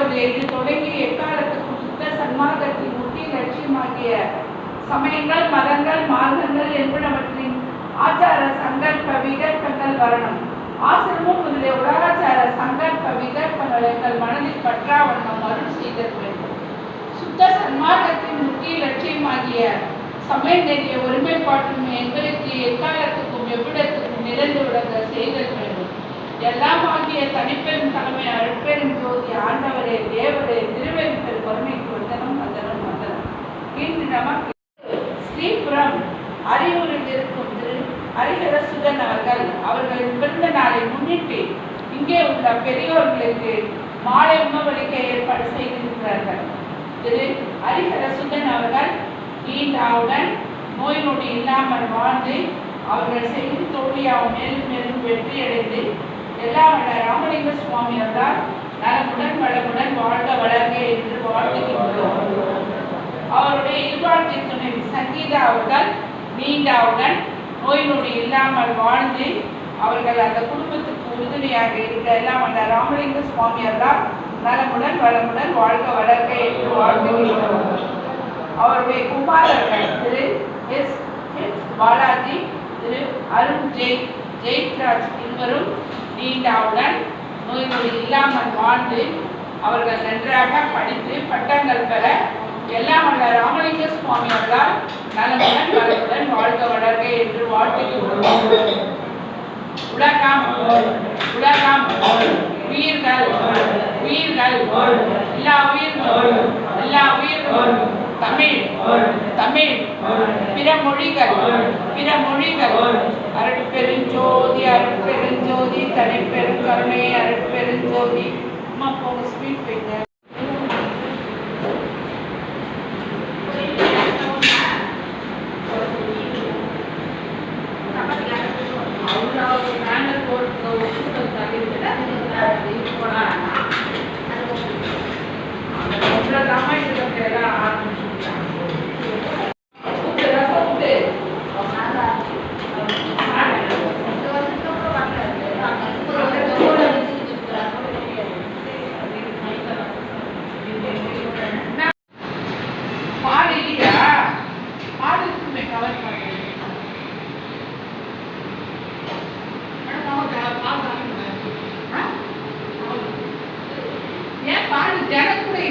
அவர்களை தொடங்கி எக்காலத்துக்கும் சுத்த சன்மார்க்கத்தின் முக்கிய லட்சியமாகிய சமயங்கள் மதங்கள் மார்க்கங்கள் என்பனவற்றின் ஆச்சார சங்கல்ப விகற்பங்கள் வரணும். ஆசிரமும் முதலிய உலகாச்சார சங்கல்ப விகற்பங்கள் எங்கள் மனதில் பற்றாவண்ணம் அருள் செய்தல் வேண்டும். சுத்த சன்மார்க்கத்தின் முக்கிய லட்சியமாகிய சமய நெறிய ஒருமைப்பாட்டும் எங்களுக்கு எக்காலத்துக்கும் எவ்விடத்துக்கும் நிறைந்து விளங்க செய்தல் வேண்டும். எல்லாம் ஆகிய தனிப்பெரும் தலைமையார் நமக்கு ஸ்ரீபுரம் அரியூரில் இருக்கும் திரு ஹரிஹர சுதன் அவர்கள் அவர்களின் பிறந்த நாளை முன்னிட்டு இங்கே உள்ள பெரியோர்களுக்கு மாலை உணவளிக்க ஏற்பாடு செய்திருக்கிறார்கள். திரு ஹரிஹர சுதன் அவர்கள் நீண்டாவுடன் நோய் நொடி இல்லாமல் வாழ்ந்து அவர்கள் செய்யும் தோழியாவும் மேலும் மேலும் வெற்றியடைந்து எல்லா வல்ல ராமலிங்க சுவாமி அவர்கள் நலமுடன் வளமுடன் வாழ்க வளர்க என்று வாழ்த்துகின்றோம். அவர்கள் நீண்டாவுடன் நோய் நொடி இல்லாமல் வாழ்ந்து அவர்கள் அந்த குடும்பத்துக்கு உறுதுணையாக இருக்க எல்லாம் அந்த ராமலிங்க சுவாமி அவர்கள் நலமுடன் வளமுடன் வாழ்க வளர்க என்று வாழ்த்துகின்றோம் அவருடைய குமாரர்கள் திரு எஸ். எஸ் பாலாஜி திரு அருண் ஜெய் ஜெய்ராஜ் இருவரும் நீண்டாவுடன் நோய் நொடி இல்லாமல் வாழ்ந்து அவர்கள் நன்றாக படித்து பட்டங்கள் பெற எல்லாம் வல்ல ராமலிங்க சுவாமி அவர்களால் நலமுடன் வளமுடன் வாழ்க வளர்க என்று வாழ்த்துக்கு உலகம் உலகம் உயிர்கள் உயிர்கள் எல்லா உயிர்களும் எல்லா உயிர்களும் தமிழ் தமிழ் பிற மொழிகள் பிற மொழிகள் அருட்பெருஞ்சோதி அருட்பெருஞ்சோதி தனிப்பெரும் கருணை அருட்பெருஞ்சோதி அம்மா போக ஸ்வீட் வைங்க பேனர் போட்டு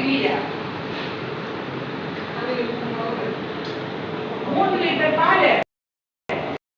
Mira, what do you prepare?